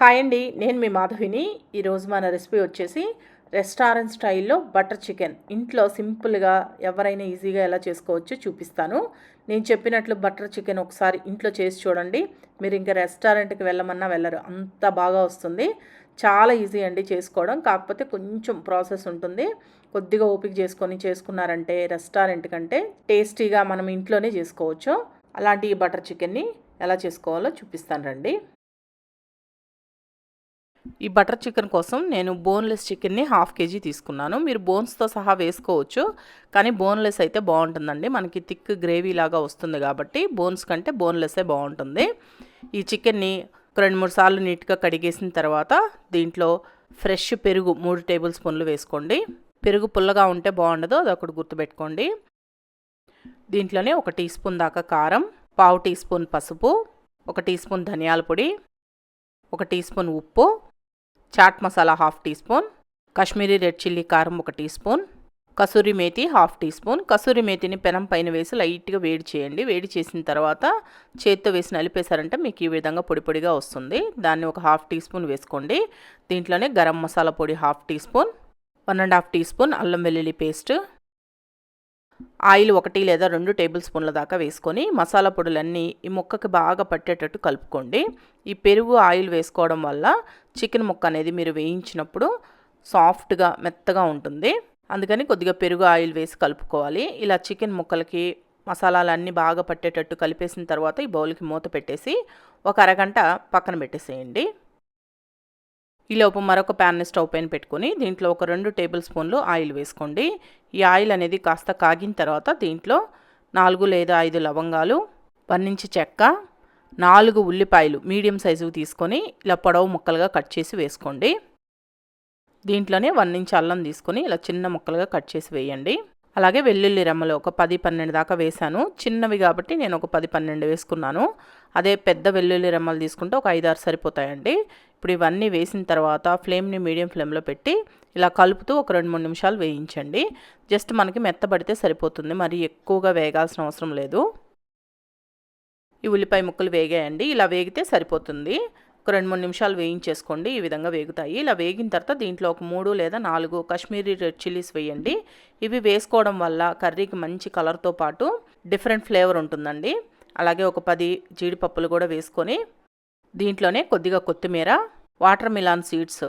Hi అండి నేను మీ మాధవిని. ఈరోజు మన రెసిపీ వచ్చేసి రెస్టారెంట్ స్టైల్లో బటర్ చికెన్. ఇంట్లో సింపుల్గా ఎవరైనా ఈజీగా ఎలా చేసుకోవచ్చో చూపిస్తాను. నేను చెప్పినట్లు బటర్ చికెన్ ఒకసారి ఇంట్లో చేసి చూడండి. మీరు ఇంకా రెస్టారెంట్కి వెళ్ళమన్నా వెళ్ళరు. అంత బాగా వస్తుంది. చాలా ఈజీ అండి చేసుకోవడం. కాకపోతే కొంచెం ప్రాసెస్ ఉంటుంది. కొద్దిగా ఓపిక చేసుకొని చేసుకున్నారంటే రెస్టారెంట్ కంటే టేస్టీగా మనం ఇంట్లోనే చేసుకోవచ్చు. అలాంటి ఈ బటర్ చికెన్ని ఎలా చేసుకోవాలో చూపిస్తాను రండి. ఈ బటర్ చికెన్ కోసం నేను బోన్లెస్ చికెన్ని హాఫ్ కేజీ తీసుకున్నాను. మీరు బోన్స్తో సహా వేసుకోవచ్చు. కానీ బోన్లెస్ అయితే బాగుంటుందండి. మనకి థిక్ గ్రేవీ లాగా వస్తుంది కాబట్టి బోన్స్ కంటే బోన్లెస్సే బాగుంటుంది. ఈ చికెన్ని ఒక రెండు మూడు సార్లు నీట్గా కడిగేసిన తర్వాత దీంట్లో ఫ్రెష్ పెరుగు మూడు టేబుల్ స్పూన్లు వేసుకోండి. పెరుగు పుల్లగా ఉంటే బాగుండదు. అది ఒకటి గుర్తుపెట్టుకోండి. దీంట్లోనే ఒక టీ స్పూన్ దాకా కారం పావు టీ స్పూన్ పసుపు ఒక టీ స్పూన్ ధనియాల పొడి ఒక టీ స్పూన్ ఉప్పు chaat masala half teaspoon Kashmiri red chilli కారం ఒక teaspoon kasuri methi half teaspoon. Kasuri మేతిని పెనం పైన వేసి లైట్గా వేడి చేయండి. వేడి చేసిన తర్వాత చేత్తో వేసి నలిపేశారంటే మీకు ఈ విధంగా పొడి పొడిగా వస్తుంది. దాన్ని ఒక హాఫ్ టీ స్పూన్ వేసుకోండి. దీంట్లోనే గరం మసాలా పొడి half teaspoon one and half teaspoon అల్లం వెల్లుల్లి పేస్ట్ ఆయిల్ ఒకటి లేదా రెండు టేబుల్ స్పూన్ల దాకా వేసుకొని మసాలా పొడులన్నీ ఈ ముక్కకి బాగా పట్టేటట్టు కలుపుకోండి. ఈ పెరుగు ఆయిల్ వేసుకోవడం వల్ల చికెన్ ముక్క అనేది మీరు వేయించినప్పుడు సాఫ్ట్గా మెత్తగా ఉంటుంది. అందుకని కొద్దిగా పెరుగు ఆయిల్ వేసి కలుపుకోవాలి. ఇలా చికెన్ ముక్కలకి మసాలాలన్నీ బాగా పట్టేటట్టు కలిపేసిన తర్వాత ఈ బౌల్కి మూత పెట్టేసి ఒక అరగంట పక్కన పెట్టేసేయండి. ఈలోపు మరొక ప్యాన్ని స్టవ్ పైన పెట్టుకొని దీంట్లో ఒక రెండు టేబుల్ స్పూన్లు ఆయిల్ వేసుకోండి. ఈ ఆయిల్ అనేది కాస్త కాగిన తర్వాత దీంట్లో నాలుగు లేదా ఐదు లవంగాలు వన్నించి చెక్క నాలుగు ఉల్లిపాయలు మీడియం సైజు తీసుకొని ఇలా పొడవు ముక్కలుగా కట్ చేసి వేసుకోండి. దీంట్లోనే వన్ ఇంచ్ అల్లం తీసుకొని ఇలా చిన్న ముక్కలుగా కట్ చేసి వేయండి. అలాగే వెల్లుల్లి రెమ్మలు ఒక పది పన్నెండు దాకా వేశాను. చిన్నవి కాబట్టి నేను ఒక పది పన్నెండు వేసుకున్నాను. అదే పెద్ద వెల్లుల్లి రెమ్మలు తీసుకుంటే ఒక ఐదారు సరిపోతాయండి. ఇప్పుడు ఇవన్నీ వేసిన తర్వాత ఫ్లేమ్ని మీడియం ఫ్లేమ్లో పెట్టి ఇలా కలుపుతూ ఒక రెండు మూడు నిమిషాలు వేయించండి. జస్ట్ మనకి మెత్తబడితే సరిపోతుంది. మరి ఎక్కువగా వేగాల్సిన అవసరం లేదు. ఈ ఉల్లిపాయ ముక్కలు వేగాయండి. ఇలా వేగితే సరిపోతుంది. ఒక రెండు మూడు నిమిషాలు వేయించేసుకోండి. ఈ విధంగా వేగుతాయి. ఇలా వేగిన తర్వాత దీంట్లో ఒక మూడు లేదా నాలుగు కాశ్మీరీ రెడ్ చిల్లీస్ వేయండి. ఇవి వేసుకోవడం వల్ల కర్రీకి మంచి కలర్తో పాటు డిఫరెంట్ ఫ్లేవర్ ఉంటుందండి. అలాగే ఒక పది జీడిపప్పులు కూడా వేసుకొని దీంట్లోనే కొద్దిగా కొత్తిమీర వాటర్ మిలాన్ సీడ్స్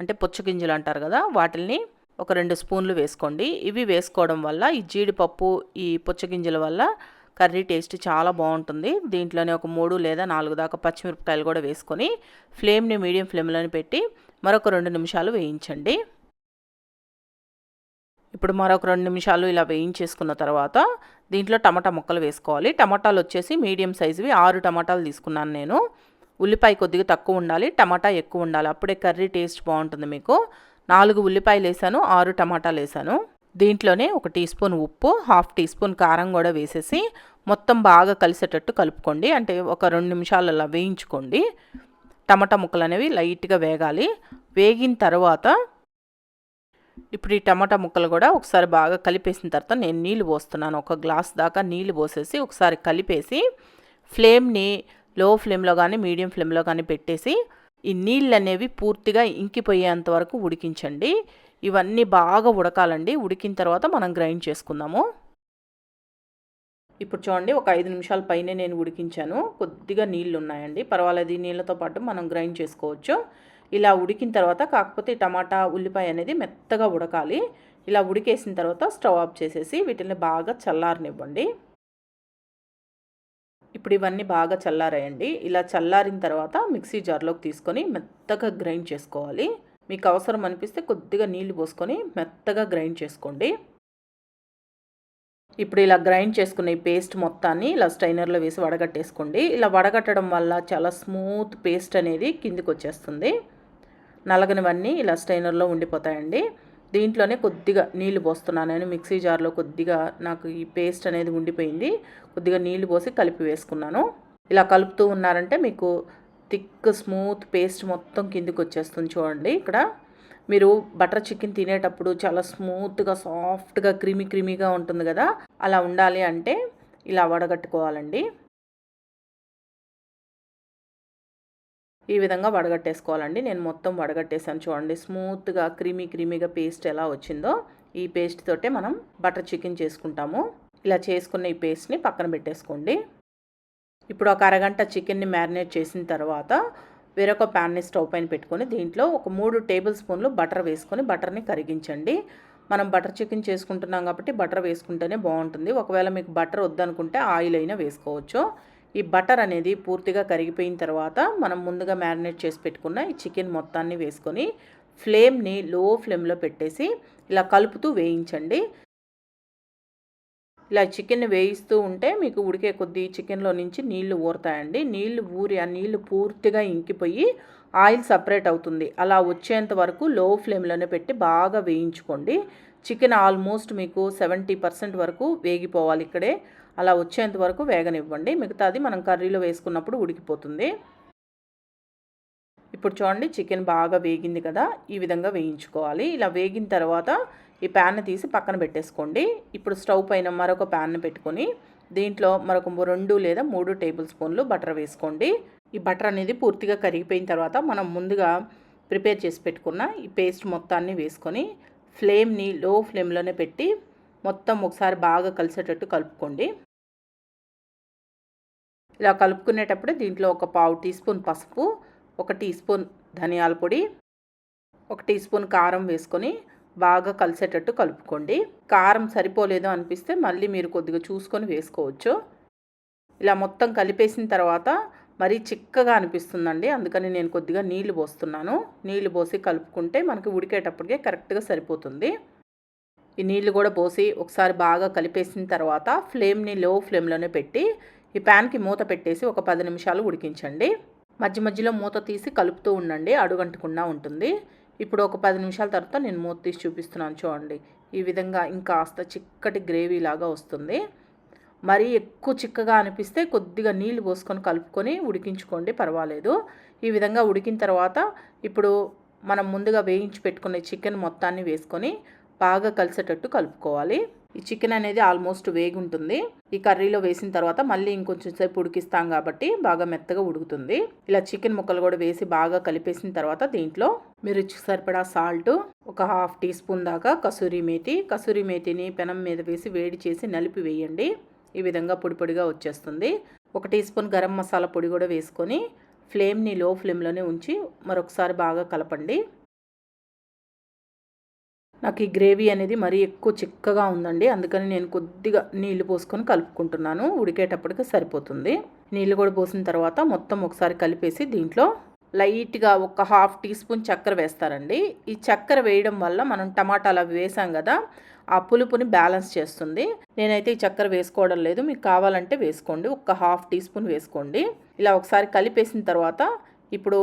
అంటే పుచ్చగింజలు అంటారు కదా వాటిల్ని ఒక రెండు స్పూన్లు వేసుకోండి. ఇవి వేసుకోవడం వల్ల ఈ జీడిపప్పు ఈ పుచ్చగింజల వల్ల కర్రీ టేస్ట్ చాలా బాగుంటుంది. దీంట్లోనే ఒక మూడు లేదా నాలుగు దాకా పచ్చిమిరపకాయలు కూడా వేసుకొని ఫ్లేమ్ని మీడియం ఫ్లేమ్లోనే పెట్టి మరొక రెండు నిమిషాలు వేయించండి. ఇప్పుడు మరొక రెండు నిమిషాలు ఇలా వేయించేసుకున్న తర్వాత దీంట్లో టమాటా ముక్కలు వేసుకోవాలి. టమాటాలు వచ్చేసి మీడియం సైజువి. ఆరు టమాటాలు తీసుకున్నాను నేను. ఉల్లిపాయ కొద్దిగా తక్కువ ఉండాలి. టమాటా ఎక్కువ ఉండాలి. అప్పుడే కర్రీ టేస్ట్ బాగుంటుంది మీకు. నాలుగు ఉల్లిపాయలు వేసాను. ఆరు టమాటాలు వేసాను. దీంట్లోనే ఒక టీ స్పూన్ ఉప్పు హాఫ్ టీ స్పూన్ కారం కూడా వేసేసి మొత్తం బాగా కలిసేటట్టు కలుపుకోండి. అంటే ఒక రెండు నిమిషాలు అలా వేయించుకోండి. టమాటా ముక్కలు అనేవి లైట్గా వేగాలి. వేగిన తర్వాత ఇప్పుడు ఈ టమాటా ముక్కలు కూడా ఒకసారి బాగా కలిపేసిన తర్వాత నేను నీళ్ళు పోస్తున్నాను. ఒక గ్లాస్ దాకా నీళ్ళు పోసేసి ఒకసారి కలిపేసి ఫ్లేమ్ని లో ఫ్లేమ్లో కానీ మీడియం ఫ్లేమ్లో కానీ పెట్టేసి ఈ నీళ్ళు అనేవి పూర్తిగా ఇంకిపోయేంత వరకు ఉడికించండి. ఇవన్నీ బాగా ఉడకాలండి. ఉడికిన తర్వాత మనం గ్రైండ్ చేసుకుందాము. ఇప్పుడు చూడండి ఒక ఐదు నిమిషాల పైనే నేను ఉడికించాను. కొద్దిగా నీళ్ళు ఉన్నాయండి. పర్వాలేదు ఈ నీళ్ళతో పాటు మనం గ్రైండ్ చేసుకోవచ్చు. ఇలా ఉడికిన తర్వాత కాకపోతే టమాటా ఉల్లిపాయ అనేది మెత్తగా ఉడకాలి. ఇలా ఉడికేసిన తర్వాత స్టవ్ ఆఫ్ చేసేసి వీటిని బాగా చల్లారనివ్వండి. ఇప్పుడు ఇవన్నీ బాగా చల్లారాయండి. ఇలా చల్లారిన తర్వాత మిక్సీ జార్లోకి తీసుకొని మెత్తగా గ్రైండ్ చేసుకోవాలి. మీకు అవసరం అనిపిస్తే కొద్దిగా నీళ్ళు పోసుకొని మెత్తగా గ్రైండ్ చేసుకోండి. ఇప్పుడు ఇలా గ్రైండ్ చేసుకున్న ఈ పేస్ట్ మొత్తాన్ని ఇలా స్ట్రైనర్లో వేసి వడగట్టేసుకోండి. ఇలా వడగట్టడం వల్ల చాలా స్మూత్ పేస్ట్ అనేది కిందికి వచ్చేస్తుంది నలగనివన్నీ ఇలా స్ట్రైనర్లో ఉండిపోతాయండి. దీంట్లోనే కొద్దిగా నీళ్ళు పోస్తున్నాను. నేను మిక్సీ జార్లో కొద్దిగా నాకు ఈ పేస్ట్ అనేది ఉండిపోయింది. కొద్దిగా నీళ్ళు పోసి కలిపి వేసుకున్నాను. ఇలా కలుపుతూ ఉన్నారంటే మీకు థిక్ స్మూత్ పేస్ట్ మొత్తం కిందికి వచ్చేస్తుంది చూడండి. ఇక్కడ మీరు బటర్ చికెన్ తినేటప్పుడు చాలా స్మూత్గా సాఫ్ట్గా క్రీమీ క్రీమీగా ఉంటుంది కదా? అలా ఉండాలి అంటే ఇలా వడగట్టుకోవాలండి. ఈ విధంగా వడగట్టేసుకోవాలండి. నేను మొత్తం వడగట్టేసాను చూడండి. స్మూత్గా క్రీమీ క్రీమీగా పేస్ట్ ఎలా వచ్చిందో ఈ పేస్ట్ తోటే మనం బటర్ చికెన్ చేసుకుంటాము. ఇలా చేసుకున్న ఈ పేస్ట్ని పక్కన పెట్టేసుకోండి. ఇప్పుడు ఒక అరగంట చికెన్ని మ్యారినేట్ చేసిన తర్వాత వేరొక ప్యాన్ని స్టవ్ పైన పెట్టుకొని దీంట్లో ఒక మూడు టేబుల్ స్పూన్లు బటర్ వేసుకొని బటర్ని కరిగించండి. మనం బటర్ చికెన్ చేసుకుంటున్నాం కాబట్టి బటర్ వేసుకుంటేనే బాగుంటుంది. ఒకవేళ మీకు బటర్ వద్దనుకుంటే ఆయిల్ అయినా వేసుకోవచ్చు. ఈ బటర్ అనేది పూర్తిగా కరిగిపోయిన తర్వాత మనం ముందుగా మ్యారినేట్ చేసి పెట్టుకున్న ఈ చికెన్ మొత్తాన్ని వేసుకొని ఫ్లేమ్ని లో ఫ్లేమ్లో పెట్టేసి ఇలా కలుపుతూ వేయించండి. ఇలా చికెన్ వేయిస్తూ ఉంటే మీకు ఉడికే కొద్దీ చికెన్లో నుంచి నీళ్ళు ఊరుతాయండి. నీళ్ళు ఊరి ఆ నీళ్ళు పూర్తిగా ఇంకిపోయి ఆయిల్ సపరేట్ అవుతుంది. అలా వచ్చేంత వరకు లో ఫ్లేమ్లోనే పెట్టి బాగా వేయించుకోండి. చికెన్ ఆల్మోస్ట్ మీకు సెవెంటీ పర్సెంట్ వరకు వేగిపోవాలి ఇక్కడే. అలా వచ్చేంత వరకు వేగనివ్వండి. మిగతాది మనం కర్రీలో వేసుకున్నప్పుడు ఉడికిపోతుంది. ఇప్పుడు చూడండి చికెన్ బాగా వేగింది కదా. ఈ విధంగా వేయించుకోవాలి. ఇలా వేగిన తర్వాత ఈ ప్యాన్ తీసి పక్కన పెట్టేసుకోండి. ఇప్పుడు స్టవ్ పైన మరొక ప్యాన్ పెట్టుకొని దీంట్లో మరొక రెండు లేదా మూడు టేబుల్ స్పూన్లు బటర్ వేసుకోండి. ఈ బటర్ అనేది పూర్తిగా కరిగిపోయిన తర్వాత మనం ముందుగా ప్రిపేర్ చేసి పెట్టుకున్న ఈ పేస్ట్ మొత్తాన్ని వేసుకొని ఫ్లేమ్ని లో ఫ్లేమ్లోనే పెట్టి మొత్తం ఒకసారి బాగా కలిసేటట్టు కలుపుకోండి. ఇలా కలుపుకునేటప్పుడు దీంట్లో ఒక పావు టీ స్పూన్ పసుపు ఒక టీ స్పూన్ ధనియాల పొడి ఒక టీ స్పూన్ కారం వేసుకొని బాగా కలిసేటట్టు కలుపుకోండి. కారం సరిపోలేదు అనిపిస్తే మళ్ళీ మీరు కొద్దిగా చూసుకొని వేసుకోవచ్చు. ఇలా మొత్తం కలిపేసిన తర్వాత మరీ చిక్కగా అనిపిస్తుందండి. అందుకని నేను కొద్దిగా నీళ్ళు పోస్తున్నాను. నీళ్ళు పోసి కలుపుకుంటే మనకి ఉడికేటప్పటికే కరెక్ట్గా సరిపోతుంది. ఈ నీళ్ళు కూడా పోసి ఒకసారి బాగా కలిపేసిన తర్వాత ఫ్లేమ్ని లో ఫ్లేమ్లోనే పెట్టి ఈ ప్యాన్కి మూత పెట్టేసి ఒక పది నిమిషాలు ఉడికించండి. మధ్య మధ్యలో మూత తీసి కలుపుతూ ఉండండి. అడుగంటకుండా ఉంటుంది. ఇప్పుడు ఒక పది నిమిషాల తర్వాత నేను మూత తీసి చూపిస్తున్నాను చూడండి. ఈ విధంగా ఇంకాస్త చిక్కటి గ్రేవీ లాగా వస్తుంది. మరీ ఎక్కువ చిక్కగా అనిపిస్తే కొద్దిగా నీళ్ళు పోసుకొని కలుపుకొని ఉడికించుకోండి పర్వాలేదు. ఈ విధంగా ఉడికిన తర్వాత ఇప్పుడు మనం ముందుగా వేయించి పెట్టుకునే చికెన్ మొత్తాన్ని వేసుకొని బాగా కలిసేటట్టు కలుపుకోవాలి. ఈ చికెన్ అనేది ఆల్మోస్ట్ వేగి ఉంటుంది ఈ కర్రీలో వేసిన తర్వాత మళ్ళీ ఇంకొంచెం సేపు ఉడికిస్తాం కాబట్టి బాగా మెత్తగా ఉడుకుతుంది. ఇలా చికెన్ ముక్కలు కూడా వేసి బాగా కలిపేసిన తర్వాత దీంట్లో మీరు సరిపడా సాల్ట్ ఒక హాఫ్ టీ స్పూన్ దాకా కసూరి మేతి. కసూరి మేతిని పెనం మీద వేసి వేడి చేసి నలిపి వేయండి. ఈ విధంగా పొడి పొడిగా వచ్చేస్తుంది. ఒక టీ స్పూన్ గరం మసాలా పొడి కూడా వేసుకొని ఫ్లేమ్ని లో ఫ్లేమ్లోనే ఉంచి మరొకసారి బాగా కలపండి. నాకు ఈ గ్రేవీ అనేది మరీ ఎక్కువ చిక్కగా ఉందండి. అందుకని నేను కొద్దిగా నీళ్ళు పోసుకొని కలుపుకుంటున్నాను. ఉడికేటప్పటికి సరిపోతుంది. నీళ్ళు కూడా పోసిన తర్వాత మొత్తం ఒకసారి కలిపేసి దీంట్లో లైట్గా ఒక హాఫ్ టీ స్పూన్ చక్కెర వేస్తారండి. ఈ చక్కెర వేయడం వల్ల మనం టమాటాలు అవి వేసాం కదా ఆ పులుపుని బ్యాలెన్స్ చేస్తుంది. నేనైతే ఈ చక్కెర వేసుకోవడం లేదు. మీకు కావాలంటే వేసుకోండి. ఒక హాఫ్ టీ స్పూన్ వేసుకోండి. ఇలా ఒకసారి కలిపేసిన తర్వాత ఇప్పుడు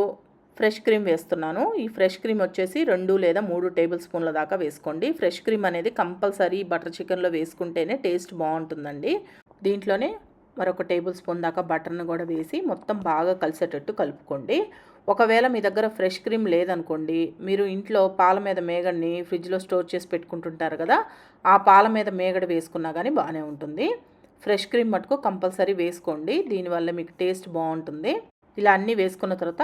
ఫ్రెష్ క్రీమ్ వేస్తున్నాను. ఈ ఫ్రెష్ క్రీమ్ వచ్చేసి రెండు లేదా మూడు టేబుల్ స్పూన్ల దాకా వేసుకోండి. ఫ్రెష్ క్రీమ్ అనేది కంపల్సరీ బటర్ చికెన్లో వేసుకుంటేనే టేస్ట్ బాగుంటుందండి. దీంట్లోనే మరొక టేబుల్ స్పూన్ దాకా బటర్ను కూడా వేసి మొత్తం బాగా కలిసేటట్టు కలుపుకోండి. ఒకవేళ మీ దగ్గర ఫ్రెష్ క్రీమ్ లేదనుకోండి మీరు ఇంట్లో పాల మీద మేగడిని ఫ్రిడ్జ్లో స్టోర్ చేసి పెట్టుకుంటుంటారు కదా ఆ పాల మీద మేగడ వేసుకున్నా కానీ బాగానే ఉంటుంది. ఫ్రెష్ క్రీమ్ మటుకు కంపల్సరీ వేసుకోండి. దీనివల్ల మీకు టేస్ట్ బాగుంటుంది. ఇలా అన్నీ వేసుకున్న తర్వాత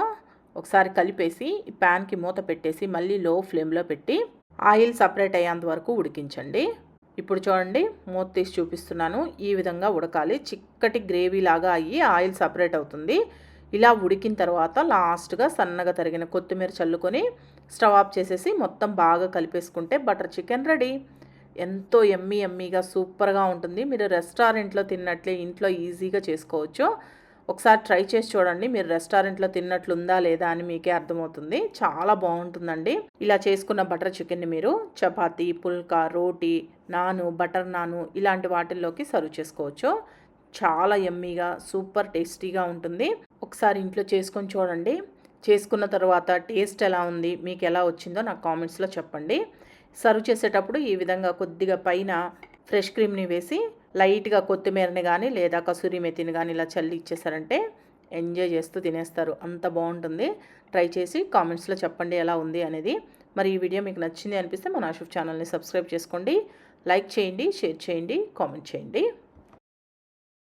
ఒకసారి కలిపేసి ప్యాన్కి మూత పెట్టేసి మళ్ళీ లో ఫ్లేమ్లో పెట్టి ఆయిల్ సపరేట్ అయ్యేంత వరకు ఉడికించండి. ఇప్పుడు చూడండి మూత తీసి చూపిస్తున్నాను. ఈ విధంగా ఉడకాలి. చిక్కటి గ్రేవీ లాగా అయ్యి ఆయిల్ సపరేట్ అవుతుంది. ఇలా ఉడికిన తర్వాత లాస్ట్గా సన్నగా తరిగిన కొత్తిమీర చల్లుకొని స్టవ్ ఆఫ్ చేసేసి మొత్తం బాగా కలిపేసుకుంటే బటర్ చికెన్ రెడీ. ఎంతో ఎమ్మీ ఎమ్మీగా సూపర్గా ఉంటుంది. మీరు రెస్టారెంట్లో తిన్నట్లే ఇంట్లో ఈజీగా చేసుకోవచ్చు. ఒకసారి ట్రై చేసి చూడండి. మీరు రెస్టారెంట్లో తిన్నట్లుందా లేదా అని మీకే అర్థమవుతుంది. చాలా బాగుంటుందండి. ఇలా చేసుకున్న బటర్ చికెన్ని మీరు చపాతి పుల్కా రోటీ నాను బటర్ నాను ఇలాంటి వాటిల్లోకి సర్వ్ చేసుకోవచ్చు. చాలా ఎమ్మీగా సూపర్ టేస్టీగా ఉంటుంది. ఒకసారి ఇంట్లో చేసుకొని చూడండి. చేసుకున్న తర్వాత టేస్ట్ ఎలా ఉంది మీకు ఎలా వచ్చిందో నాకు కామెంట్స్లో చెప్పండి. సర్వ్ చేసేటప్పుడు ఈ విధంగా కొద్దిగా పైన ఫ్రెష్ క్రీమ్ని వేసి లైట్గా కొత్తిమీరని కానీ లేదా కసూరి మెతిని కానీ ఇలా చల్లి ఇచ్చేసారంటే ఎంజాయ్ చేస్తూ తినేస్తారు. అంత బాగుంటుంది. ట్రై చేసి కామెంట్స్లో చెప్పండి ఎలా ఉంది అనేది. మరి ఈ వీడియో మీకు నచ్చింది అనిపిస్తే మన ఆషుఫ్ ఛానల్ని సబ్స్క్రైబ్ చేసుకోండి. లైక్ చేయండి షేర్ చేయండి కామెంట్ చేయండి.